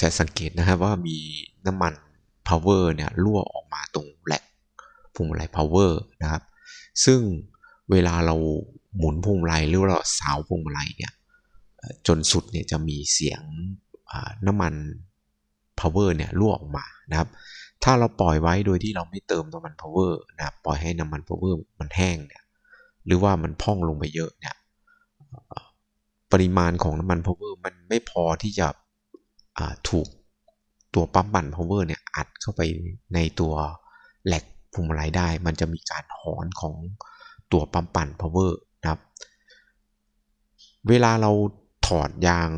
จะสังเกตนะครับว่ามีน้ำมัน power เนี่ยรั่วออกมาตรงแหลกพวงมาลัย power นะครับ ซึ่งเวลาเราหมุนพวงมาลัยหรือว่าเราสาวพวงมาลัยเนี่ยจนสุดเนี่ยจะมีเสียงน้ำมัน power เนี่ยรั่วออกมานะครับ ถ้าเราปล่อยไว้โดยที่เราไม่เติมน้ำมัน power นะครับปล่อยให้น้ำมัน power มันแห้งเนี่ยหรือว่ามันพองลงไปเยอะเนี่ยปริมาณของน้ำมัน power มันไม่พอที่จะ ถูกตัวปั๊มปั่น power เนี่ยอัดเข้าไปในตัวแหลกพวงมาลัยได้ มันจะมีการหอนของตัวปั๊มปั่น power นะครับ เวลาเราถอดยาง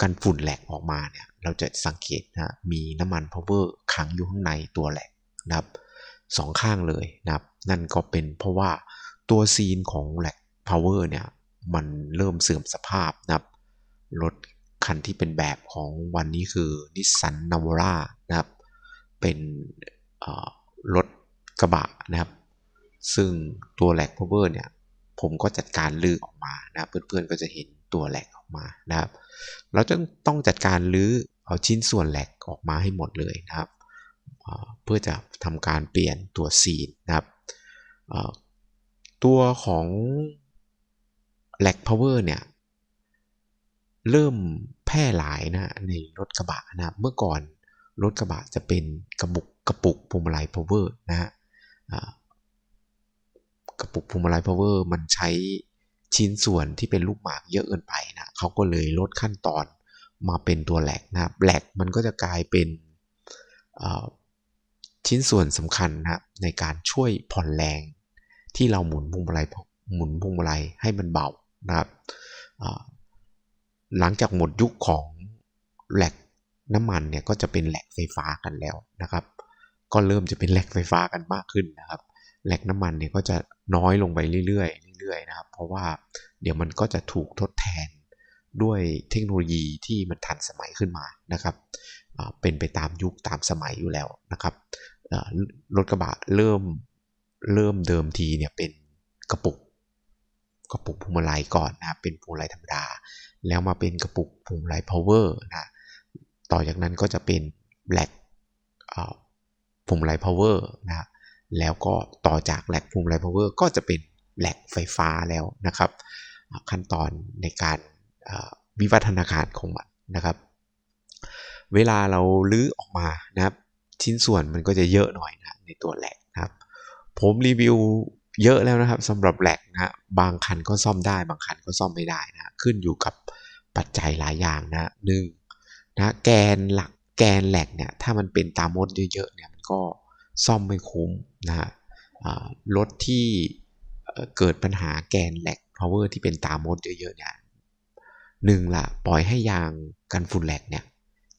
กันฝุ่นแหลกออกมาเนี่ยเราจะสังเกตนะมีน้ำมัน power ขังอยู่ข้างในตัวแหลกนะครับสองข้างเลยนะครับ นั่นก็เป็นเพราะว่าตัวซีนของแหลก power เนี่ยมันเริ่มเสื่อมสภาพนะครับรถ คันที่เป็นแบบของวันนี้คือนิสสันนาวาร่านะครับ เป็นรถกระบะนะครับ ซึ่งตัวแหลกพาวเวอร์เนี่ย ผมก็จัดการลื้อออกมานะเพื่อนๆก็จะเห็นตัวแหลกออกมานะครับ เราจะต้องจัดการลื้อเอาชิ้นส่วนแหลกออกมาให้หมดเลยนะครับ เพื่อจะทำการเปลี่ยนตัวซีนนะครับ ตัวของแหลกพาวเวอร์เนี่ย เริ่มแพร่หลายนะในรถกระบะนะเมื่อก่อนรถกระบะจะเป็นกระบุกกระปุกพวงมาลัย power นะฮะกระปุกพวงมาลัย power มันใช้ชิ้นส่วนที่เป็นลูกหมากเยอะเกินไปนะเขาก็เลยลดขั้นตอนมาเป็นตัวแหลกนะแหลกมันก็จะกลายเป็นชิ้นส่วนสำคัญนะในการช่วยผ่อนแรงที่เราหมุนพวงมาลัยหมุนพวงมาลัยให้มันเบานะครับ หลังจากหมดยุคของแหลกน้ำมันเนี่ยก็จะเป็นแหลกไฟฟ้ากันแล้วนะครับ ก็เริ่มจะเป็นแหลกไฟฟ้ากันมากขึ้นนะครับแหลกน้ำมันเนี่ยก็จะน้อยลงไปเรื่อยๆเรื่อยๆนะครับ เพราะว่าเดี๋ยวมันก็จะถูกทดแทนด้วยเทคโนโลยีที่มันทันสมัยขึ้นมานะครับเป็นไปตามยุคตามสมัยอยู่แล้วนะครับรถกระบะเริ่มเริ่มเดิมทีเนี่ยเป็นกระปุกกระปุกพวงมาลัยก่อนนะเป็นพวงมาลัยธรรมดา แล้วมาเป็นกระปุกพวงมาลัย power นะต่อจากนั้นก็จะเป็น black พวงมาลัย power นะแล้วก็ต่อจากแหลกพวงมาลัย power ก็จะเป็นแหลกไฟฟ้าแล้วนะครับ ขั้นตอนในการวิวัฒนาการของมันนะครับ เวลาเราลื้อออกมานะครับ ชิ้นส่วนมันก็จะเยอะหน่อยนะในตัวแหลกนะครับ ผมรีวิว เยอะแล้วนะครับสำหรับแหลกนะบางคันก็ซ่อมได้ บางคันก็ซ่อมไม่ได้นะขึ้นอยู่กับปัจจัยหลายอย่างนะหนึ่งนะแกนหลักแกนแหลกเนี่ยถ้ามันเป็นตามดเยอะๆเนี่ยมันก็ซ่อมไม่คุ้มนะฮะรถที่เกิดปัญหาแกนแหลก power ที่เป็นตามดเยอะๆเนี่ยหนึ่งละปล่อยให้ยางกันฝุ่นแหลกเนี่ย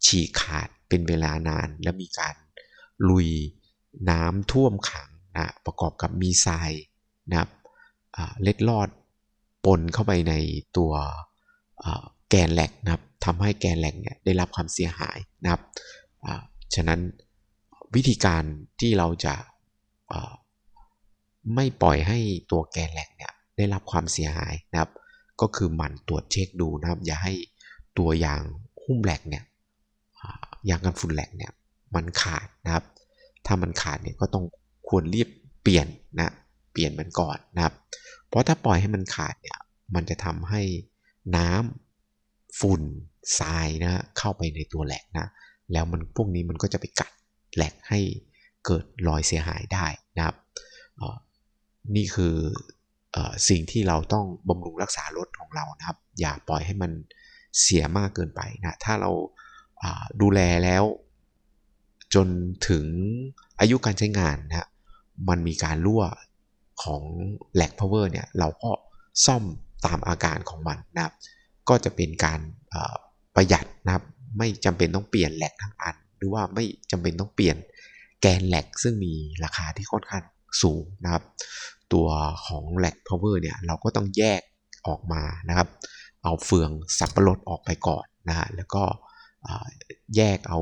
ฉีกขาดเป็นเวลานาน แล้วมีการลุยน้ำท่วมขัง นะประกอบกับมีทรายนะครับเล็ดลอดปนเข้าไปในตัวแกนแหลกนะครับทำให้แกนแหลกเนี่ยได้รับความเสียหายนะครับฉะนั้นวิธีการที่เราจะไม่ปล่อยให้ตัวแกนแหลกเนี่ยได้รับความเสียหายนะครับ ก็คือหมั่นตรวจเช็คดูนะครับ อย่าให้ตัวยางหุ้มแหลกเนี่ยยางกันฝุ่นแหลกเนี่ยมันขาดนะครับ ถ้ามันขาดเนี่ยก็ต้อง ควรรีบเปลี่ยนนะเปลี่ยนมันก่อนนะครับ เพราะถ้าปล่อยให้มันขาดเนี่ยมันจะทำให้น้ำฝุ่นทรายนะเข้าไปในตัวแหลกนะแล้วมันพวกนี้มันก็จะไปกัดแหลกให้เกิดรอยเสียหายได้นะครับนี่คืออสิ่งที่เราต้องบำรุงรักษารถของเรานะครับ อย่าปล่อยให้มันเสียมากเกินไปนะถ้าเราดูแลแล้ว จนถึงอายุการใช้งานนะ มันมีการรั่วของแหลกพาวเวอร์เนี่ยเราก็ซ่อมตามอาการของมันนะครับ ก็จะเป็นการประหยัดนะครับ ไม่จำเป็นต้องเปลี่ยนแหลกทั้งอัน หรือว่าไม่จำเป็นต้องเปลี่ยนแกนแหลกซึ่งมีราคาที่ค่อนข้างสูงนะครับ ตัวของแหลกพาวเวอร์เนี่ยเราก็ต้องแยกออกมานะครับ เอาเฟืองสับปะรดออกไปก่อนนะฮะแล้วก็แยกเอา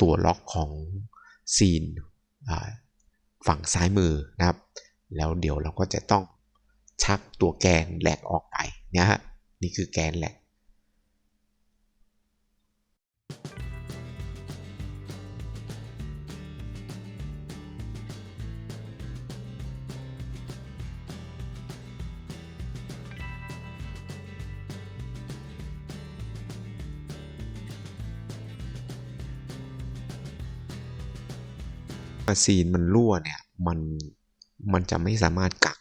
ตัวล็อกของซีน ฝั่งซ้ายมือนะครับ แล้วเดี๋ยวเราก็จะต้องชักตัวแกนแหลกออกไปเนี่ยฮะนี่คือแกนแหลก ซีนมันรั่วเนี่ยมันมันจะไม่สามารถกัก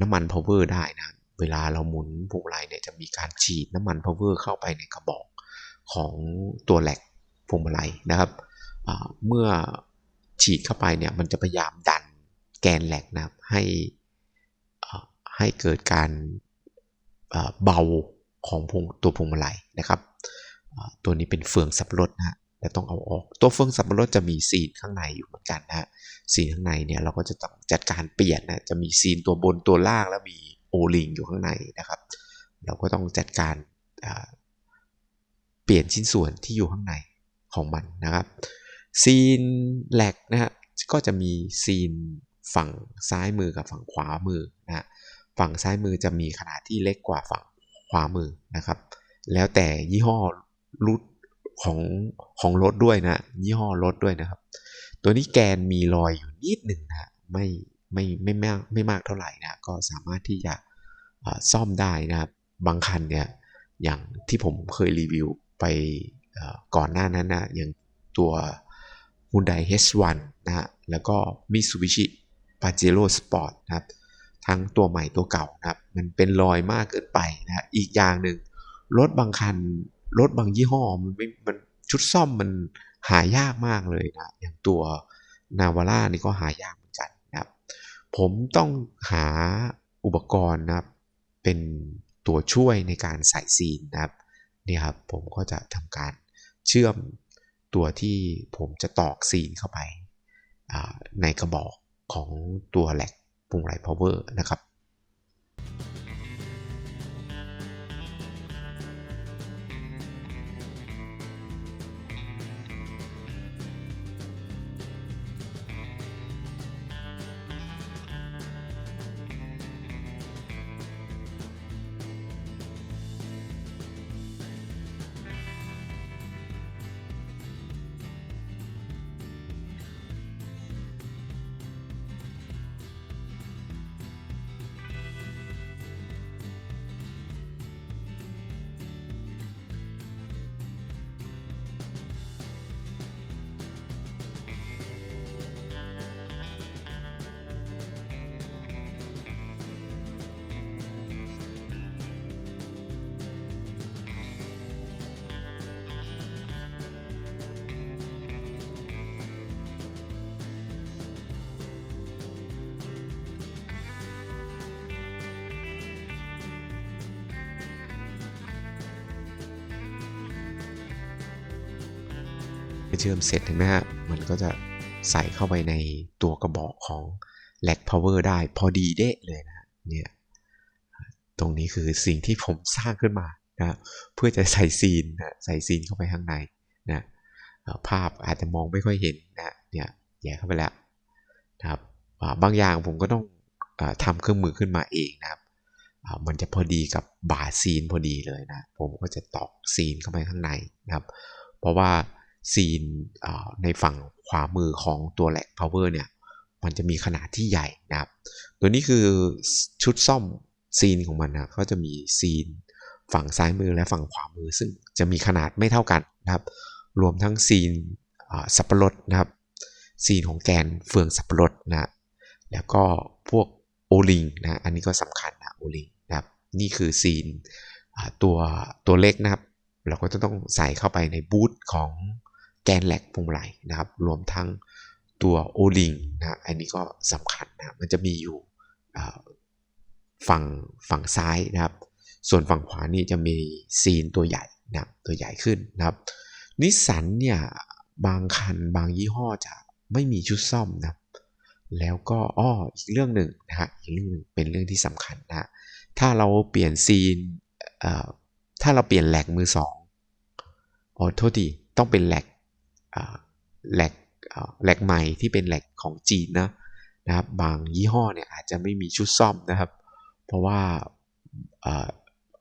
น้ำมันพาวเวอร์ได้นะเวลาเราหมุนพวงมาลัยเนี่ยจะมีการฉีดน้ำมันพาวเวอร์เข้าไปในกระบอกของตัวแหลกพวงมาลัยนะครับเมื่อฉีดเข้าไปเนี่ยมันจะพยายามดันแกนแหลกนะครับให้ให้เกิดการเบาของพวงตัวพวงมาลัยนะครับ ตัวนี้เป็นเฟืองสับรดนะฮะ แต่ต้องเอาออก ตัวเฟืองสับปะรดจะมีซีนข้างในอยู่เหมือนกันนะฮะซีนข้างในเนี่ยเราก็จะต้องจัดการเปลี่ยนนะ จะมีซีนตัวบนตัวล่างแล้วมีโอลิงอยู่ข้างในนะครับ เราก็ต้องจัดการเปลี่ยนชิ้นส่วนที่อยู่ข้างในของมันนะครับ ซีนแหลกนะฮะก็จะมีซีนฝั่งซ้ายมือกับฝั่งขวามือนะฝั่งซ้ายมือจะมีขนาดที่เล็กกว่าฝั่งขวามือนะครับ แล้วแต่ยี่ห้อรุ่น ของของรถด้วยนะ ยี่ห้อรถด้วยนะครับ ตัวนี้แกนมีรอยอยู่นิดหนึ่งนะไม่ไม่ไม่มากไม่มากเท่าไหร่นะก็สามารถที่จะซ่อมได้นะครับบางคันเนี่ยอย่างที่ผมเคยรีวิวไปก่อนหน้านั้นนะอย่างตัว Hyundai H1 นะฮะแล้วก็ Mitsubishi Pajero Sport นะครับ ทั้งตัวใหม่ตัวเก่านะครับ มันเป็นรอยมากเกินไปนะอีกอย่างหนึ่งรถบางคัน รถบางยี่ห้อมันไม่มันชุดซ่อมมันหายากมากเลยนะ อย่างตัวนาวาร่านี่ก็หายากเหมือนกันนะครับ ผมต้องหาอุปกรณ์นะครับ เป็นตัวช่วยในการใส่ซีนนะครับนี่ครับผมก็จะทำการเชื่อมตัวที่ผมจะตอกซีนเข้าไปในกระบอกของตัวแหลกปุ่งไรพาวเวอร์นะครับ เชื่อมเสร็จเห็นไหมฮะ มันก็จะใส่เข้าไปในตัวกระบอกของแลกพาวเวอร์ได้พอดีเด้เลยนะเนี่ยตรงนี้คือสิ่งที่ผมสร้างขึ้นมานะเพื่อจะใส่ซีนนะใส่ซีนเข้าไปข้างในนะภาพอาจจะมองไม่ค่อยเห็นนะเนี่ยแย่เข้าไปแล้วนะครับบางอย่างผมก็ต้องอทำเครื่องมือขึ้นมาเองนะครับมันจะพอดีกับบาซีนพอดีเลยนะ ผมก็จะตอกซีนเข้าไปข้างในนะครับ เพราะว่า ซีนในฝั่งขวามือของตัวแหลก power เนี่ยมันจะมีขนาดที่ใหญ่นะครับ ตัวนี้คือชุดซ่อมซีนของมันนะเขาจะมีซีนฝั่งซ้ายมือและฝั่งขวามือ ซึ่งจะมีขนาดไม่เท่ากันนะครับ รวมทั้งซีนสับปะรดนะครับ ซีนของแกนเฟืองสับปะรดนะแล้วก็พวกโอลิงนะ อันนี้ก็สำคัญนะโอลิงนะครับ นี่คือซีนตัวตัวเล็กนะครับ เราก็จะต้องใส่เข้าไปในบูธของ นแหลกพวงมาลัยนะครับ รวมทั้งตัวโอลิงนะอันนี้ก็สำคัญนะมันจะมีอยู่ฝั่งฝั่งซ้ายนะครับ ส่วนฝั่งขวานี่จะมีซีนตัวใหญ่นะตัวใหญ่ขึ้นนะครับ นิสสันเนี่ยบางคันบางยี่ห้อจะไม่มีชุดซ่อมนะแล้วก็อ้ออีกเรื่องหนึ่งนะฮะอีกเรื่องหนึ่งเป็นเรื่องที่สำคัญนะถ้าเราเปลี่ยนซีนถ้าเราเปลี่ยนแหลกมือสองอ๋อโทษทีต้องเป็นแหลก แหลกแหลกใหม่ที่เป็นแหลกของจีนนะนะครับบางยี่ห้อเนี่ยอาจจะไม่มีชุดซ่อมนะครับ เพราะว่า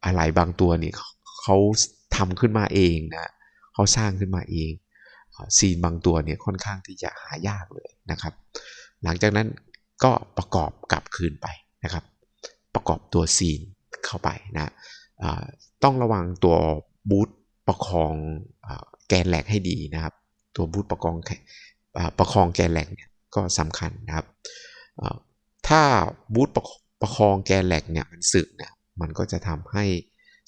อะไรบางตัวเนี่ยเขาทำขึ้นมาเองนะเขาสร้างขึ้นมาเองซีนบางตัวเนี่ยค่อนข้างที่จะหายากเลยนะครับ หลังจากนั้นก็ประกอบกลับคืนไปนะครับ ประกอบตัวซีนเข้าไปนะต้องระวังตัวบูทประคองแกนแหลกให้ดีนะครับ ตัวบูทประกองประคองแกนแหลกเนี่ยก็สำคัญนะครับ ถ้าบูตประคองแกนแหลกเนี่ยมันสึกเนี่ยมันก็จะทำให้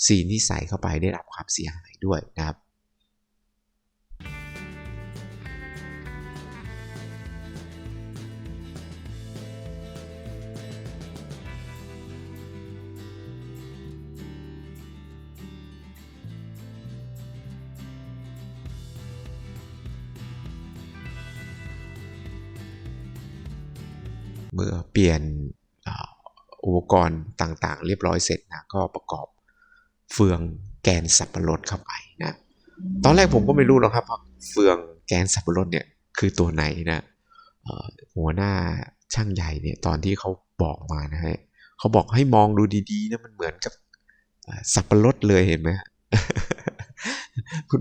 ซีนที่ใส่เข้าไปได้รับความเสียหายด้วยนะครับ เปลี่ยนอุปกรณ์ต่างๆ เรียบร้อยเสร็จนะก็ประกอบเฟืองแกนสับปะรดเข้าไปนะตอนแรกผมก็ไม่รู้หรอกครับว่าเฟืองแกนสับปะรดเนี่ยคือตัวไหนนะหัวหน้าช่างใหญ่เนี่ยตอนที่เขาบอกมานะฮะเขาบอกให้มองดูดีๆนะมันเหมือนกับสับปะรดเลยเห็นไหม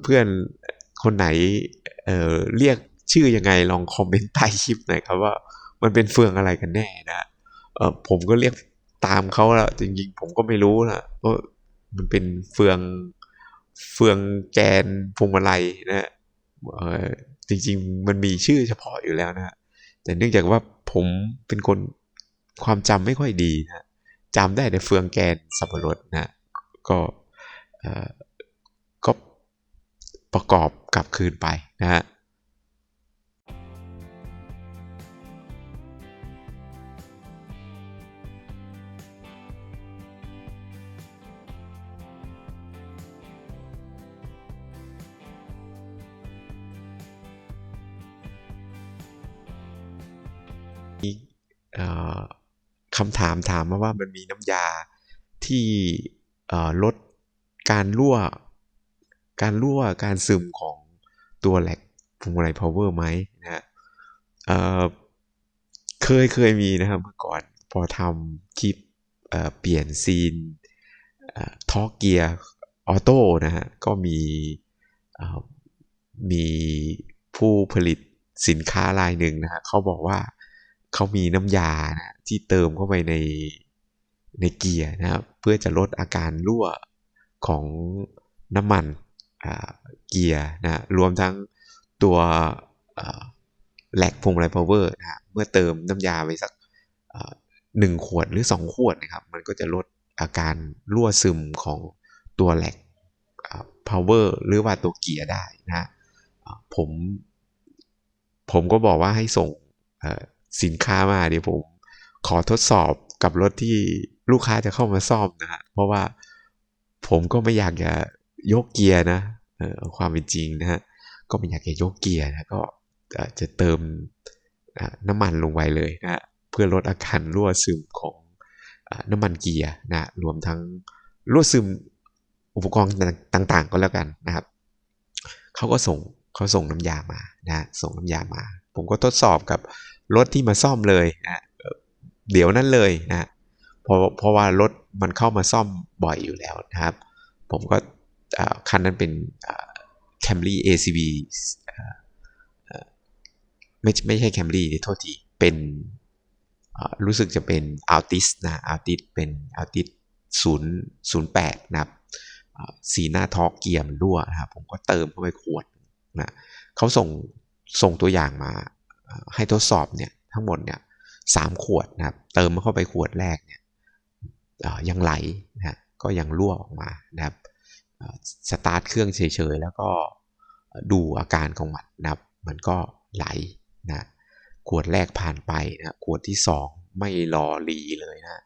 เพื่อนๆคนไหนเเรียกชื่อยังไงลองคอมเมนต์ใต้คลิปหน่อยครับว่า มันเป็นเฟืองอะไรกันแน่นะเออผมก็เรียกตามเขาแล้วจริงๆผมก็ไม่รู้นะว่ามันเป็นเฟืองเฟืองแกนพวงมาลัยนะเออจริง ๆ มันมีชื่อเฉพาะอยู่แล้วนะแต่เนื่องจากว่าผมเป็นคนความจำไม่ค่อยดีนะจำได้แต่เฟืองแกนสับปะรดนะก็ก็ประกอบกลับคืนไปนะฮะ คำถามถามมาว่ามันมีน้ำยาที่ลดการรั่ว การรั่วการซึมของตัวแหลกพวงมาลัย power ไหมนะฮะเคยเคยมีนะครับเมื่อก่อนพอทำคลิปเปลี่ยนซีนทอเกียร์ออโต้นะฮะก็มีมีผู้ผลิตสินค้ารายหนึ่งนะฮะเขาบอกว่า เขามีน้ำยานะที่เติมเข้าไปในในเกียร์นะครับ เพื่อจะลดอาการรั่วของน้ำมันเกียร์นะรวมทั้งตัวแหลกพวงมาลัยพาวเวอร์นะเมื่อเติมน้ำยาไปสักหนึ่งขวดหรือสองขวดนะครับ มันก็จะลดอาการรั่วซึมของตัวแหลกพาวเวอร์หรือว่าตัวเกียร์ได้นะผมผมก็บอกว่าให้ส่ง สินค้ามาเดี๋ยวผมขอทดสอบกับรถที่ลูกค้าจะเข้ามาซ่อมนะฮะเพราะว่าผมก็ไม่อยากจะยกเกียร์นะความเป็นจริงนะฮะก็ไม่อยากจะยกเกียร์นะก็จะเติมน้ำมันลงไปเลยนะเพื่อลดอาการรั่วซึมของน้ำมันเกียร์นะรวมทั้งรั่วซึมอุปกรณ์ต่างๆ ก็แล้วกันนะครับเขาก็ส่งเขาส่งน้ำยามานะส่งน้ำยามา ผมก็ทดสอบกับ รถที่มาซ่อมเลยนะเดี๋ยวนั้นเลยนะเพราะเพราะว่ารถมันเข้ามาซ่อมบ่อยอยู่แล้วนะครับ ผมก็คันนั้นเป็น Camry ACV ไม่ไม่ใช่ Camry โทษทีเป็นรู้สึกจะเป็น Altis นะ Altis เป็น Altis 0 08 นะครับสีหน้าทอกเกียร์มันรั่วนะครับผมก็เติมเข้าไปขวดนะเขาส่งส่งตัวอย่างมา ให้ทดสอบเนี่ยทั้งหมดเนี่ยสามขวดนะครับ เติมเข้าไปขวดแรกเนี่ยยังไหลนะก็ยังรั่วออกมานะครับสตาร์ทเครื่องเฉยๆ แล้วก็ดูอาการของมันนะครับ มันก็ไหลนะขวดแรกผ่านไปนะขวดที่สองไม่รอรีเลยนะ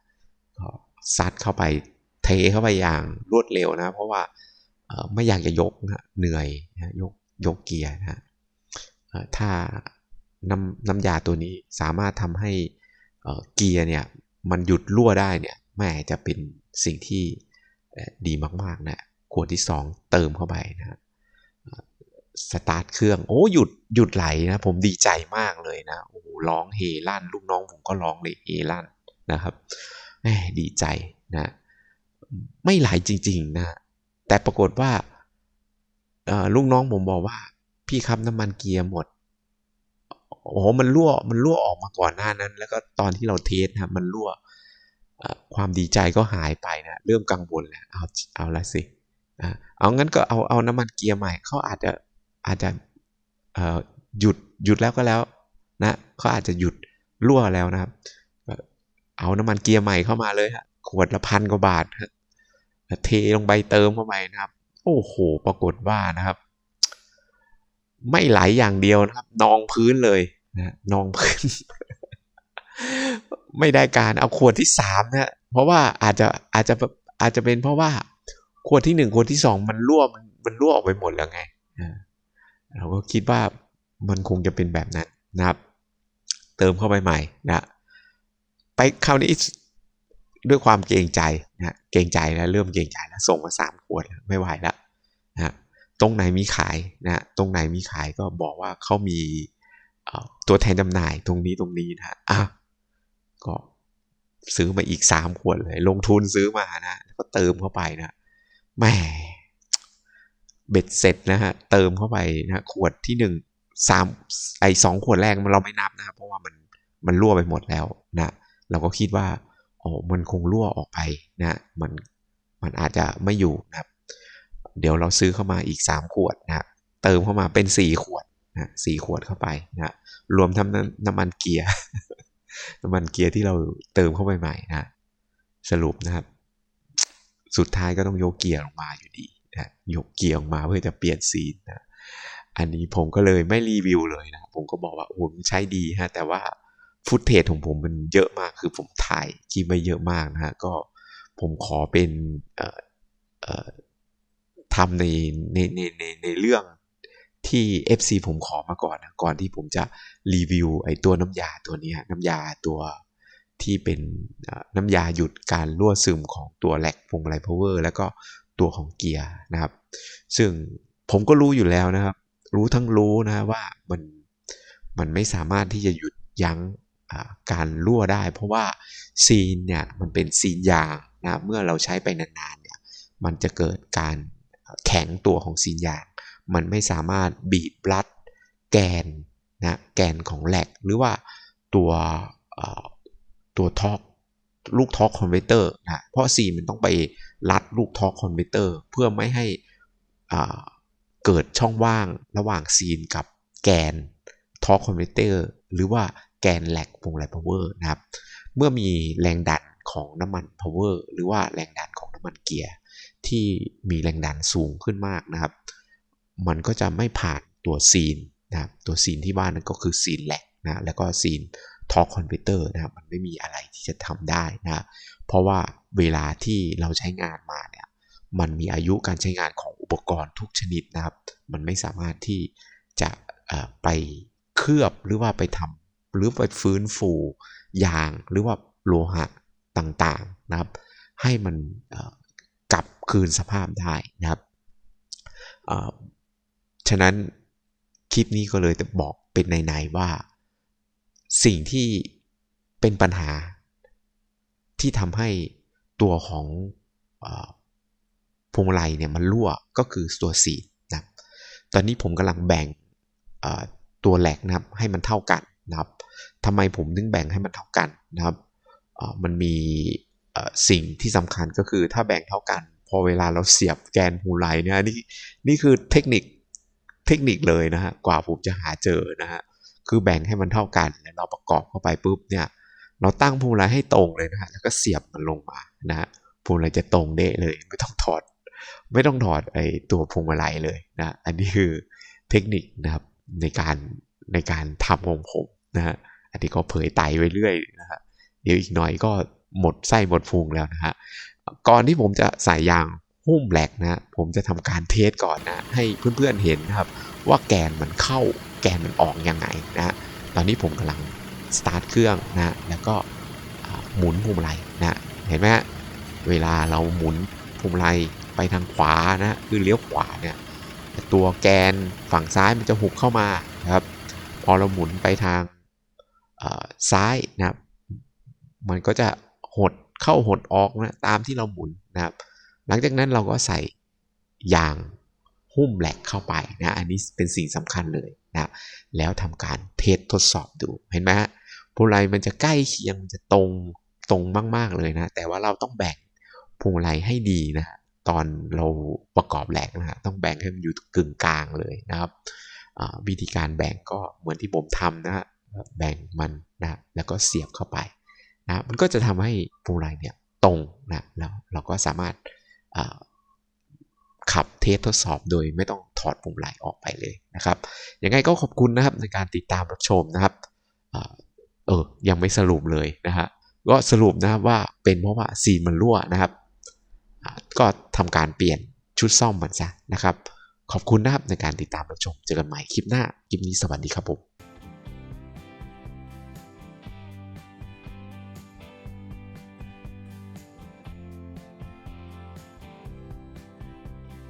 ก็ซัดเข้าไปเทเข้าไปอย่างรวดเร็วนะ เพราะว่าไม่อยากจะยกนะเหนื่อยนะยกยกเกียร์นะถ้า น้ำน้ำยาตัวนี้สามารถทำให้เกียร์เนี่ยมันหยุดรั่วได้เนี่ยแม่จะเป็นสิ่งที่ดีมากๆนะขวดที่ 2 เติมเข้าไปนะสตาร์ทเครื่อง โอ้หยุดหยุดไหลนะ ผมดีใจมากเลยนะโอ้ร้องเฮลั่น ลูกน้องผมก็ร้องเลยเฮลั่นนะครับแหมดีใจนะ ไม่ไหลจริง ๆ นะ แต่ปรากฏว่าลูกน้องผมบอกว่า พี่ครับน้ำมันเกียร์หมด โอ้โหมันรั่วมันรั่วออกมาก่อนหน้านั้น แล้วก็ตอนที่เราเทสนะมันรั่วความดีใจก็หายไปนะเริ่มกังวลแล้วเอาเอาละสิเอางั้นก็เอาเอาน้ำมันเกียร์ใหม่เขาอาจจะอาจจะหยุดหยุดแล้วก็แล้วนะเขาอาจจะหยุดรั่วแล้วนะครับ เอาน้ำมันเกียร์ใหม่เข้ามาเลยฮะขวดละพันกว่าบาทเทลงไปเติมเข้าไปนะครับ โอ้โห ปรากฏว่านะครับ ไม่ไหลอย่างเดียวนะครับ นองพื้นเลยนะนองพื้น ไม่ได้การเอาขวดที่สามนะเพราะว่าอาจจะอาจจะอาจจะเป็นเพราะว่าขวดที่หนึ่งขวดที่สองมันรั่วมันมันรั่วออกไปหมดแล้วไงเราก็คิดว่ามันคงจะเป็นแบบนั้นนะครับ เติมเข้าไปใหม่นะไปคราวนี้ด้วยความเกรงใจนะเกรงใจแล้วเริ่มเกรงใจแล้วส่งมาสามขวดไม่ไหวแล้ว ตรงไหนมีขายนะตรงไหนมีขายก็บอกว่าเขามีตัวแทนจำหน่ายตรงนี้ตรงนี้นะอะก็ซื้อมาอีกสามขวดเลย ลงทุนซื้อมานะก็เติมเข้าไปนะแหมเบ็ดเสร็จนะฮะเติมเข้าไปนะขวดที่หนึ่งสามไอสองขวดแรกมันเราไม่นับนะเพราะว่ามันมันรั่วไปหมดแล้วนะเราก็คิดว่าโอ้มันคงรั่วออกไปนะมันมันอาจจะไม่อยู่นะครับ เดี๋ยวเราซื้อเข้ามาอีกสามขวดนะเติมเข้ามาเป็นสี่ขวดนะสี่ขวดเข้าไปนะรวมทั้งน้ำมันเกียร์ น้ำมันเกียร์ที่เราเติมเข้าไปใหม่นะสรุปนะครับ สุดท้ายก็ต้องยกเกียร์ลงมาอยู่ดีนะยกเกียร์ออกมาเพื่อจะเปลี่ยนซีนนะอันนี้ผมก็เลยไม่รีวิวเลยนะ ผมก็บอกว่าโอ้ใช้ดีฮะ แต่ว่าฟุตเทจของผมมันเยอะมาก คือผมถ่ายคลิปไปเยอะมากนะฮะ ก็ผมขอเป็น ทำในในในในในเรื่องที่ FC ผมขอมาก่อนนะก่อนที่ผมจะรีวิวไอตัวน้ำยาตัวนี้น้ำยาตัวที่เป็นน้ำยาหยุดการรั่วซึมของตัวแหลกพวงมาลัยพาวเวอร์แล้วก็ตัวของเกียร์นะครับ ซึ่งผมก็รู้อยู่แล้วนะครับ รู้ทั้งรู้นะว่ามันมันไม่สามารถที่จะหยุดยั้งการรั่วได้ เพราะว่าซีนเนี่ยมันเป็นซีนยางนะเมื่อเราใช้ไปนานๆเนี่ยมันจะเกิดการ แข็งตัวของซีนยางมันไม่สามารถบีบรัดแกนนะแกนของแหลกหรือว่าตัวตัวท็อกลูกท็อกคอนเวเตอร์นะเพราะซีมันต้องไปรัดลูกท็อกคอนเวเตอร์เพื่อไม่ให้เกิดช่องว่างระหว่างซีนกับแกนท็อกคอนเวเตอร์หรือว่าแกนแหลกวงไลพาวเวอร์นะครับ เมื่อมีแรงดันของน้ำมันพาวเวอร์หรือว่าแรงดันของน้ำมันเกียร์ ที่มีแรงดันสูงขึ้นมากนะครับ มันก็จะไม่ผ่านตัวซีนนะครับตัวซีนที่ว่านั้นก็คือซีนแหลกนะแล้วก็ซีนทอร์คอนเวเตอร์นะครับมันไม่มีอะไรที่จะทำได้นะเพราะว่าเวลาที่เราใช้งานมาเนี่ยมันมีอายุการใช้งานของอุปกรณ์ทุกชนิดนะครับ มันไม่สามารถที่จะไปเคลือบหรือว่าไปทำหรือไปฟื้นฟูยางหรือว่าโลหะต่างๆนะครับ ให้มัน คืนสภาพได้นะครับฉะนั้นคลิปนี้ก็เลยจะบอกเป็นในๆว่า สิ่งที่เป็นปัญหาที่ทำให้ตัวของพวงมาลัยเนี่ยมันรั่วก็คือตัวสีนะครับตอนนี้ผมกำลังแบ่งตัวแหลกนะครับให้มันเท่ากันนะครับทำไมผมถึงแบ่งให้มันเท่ากันนะครับมันมีสิ่งที่สำคัญก็คือถ้าแบ่งเท่ากัน พอเวลาเราเสียบแกนหูไหลเนี่ยนี่นี่คือเทคนิคเทคนิคเลยนะฮะกว่าผมจะหาเจอนะฮะคือแบ่งให้มันเท่ากันแล้วเราประกอบเข้าไปปุ๊บเนี่ยเราตั้งพวงมาลัยให้ตรงเลยนะฮะแล้วก็เสียบมันลงมานะฮะพวงมาลัยจะตรงเดะเลย ไม่ต้องถอด ไม่ต้องถอดไอตัวพวงมาลัยเลยนะอันนี้คือเทคนิคนะครับในการในการทำของผมนะฮะอันนี้ก็เผยไตไปเรื่อยนะฮะเดี๋ยวอีกหน่อยก็ หมดไส้หมดพุงแล้วนะฮะก่อนที่ผมจะใส่ยางหุ้มแหลกนะผมจะทำการเทสก่อนนะให้เพื่อนๆเห็นนะครับ ว่าแกนมันเข้าแกนมันออกยังไงนะตอนนี้ผมกำลังสตาร์ทเครื่องนะแล้วก็หมุนพวงมาลัยนะเห็นไหมฮะเวลาเราหมุนพวงมาลัยไปทางขวานะคือเลี้ยวขวาเนี่ยตัวแกนฝั่งซ้ายมันจะหุบเข้ามานะครับ พอเราหมุนไปทางซ้ายนะครับมันก็จะ หดเข้าหดออกนะตามที่เราหมุนนะครับ หลังจากนั้นเราก็ใส่ยางหุ้มแหลกเข้าไปนะอันนี้เป็นสิ่งสำคัญเลยนะแล้วทำการเทสทดสอบดูเห็นไหมฮะพวงมาลัยมันจะใกล้เคียงจะตรงตรงมาก ๆเลยนะ แต่ว่าเราต้องแบ่งพวงมาลัยให้ดีนะตอนเราประกอบแหลกนะฮะต้องแบ่งให้มันอยู่กึ่งกลางเลยนะครับวิธีการแบ่งก็เหมือนที่ผมทำนะฮะแบ่งมันนะแล้วก็เสียบเข้าไป นะมันก็จะทำให้พวงมาลัยเนี่ยตรงนะแล้วเราก็สามารถขับเทสทดสอบโดยไม่ต้องถอดพวงมาลัยออกไปเลยนะครับยังไงก็ขอบคุณนะครับในการติดตามรับชมนะครับอเออยังไม่สรุปเลยนะฮะก็สรุปนะครับว่าเป็นเพราะว่าซีนมันรั่วนะครับ ก็ทำการเปลี่ยนชุดซ่อมมันซะนะครับ ขอบคุณนะครับในการติดตามรับชมเจอกันใหม่คลิปหน้าคลิปนี้สวัสดีครับผม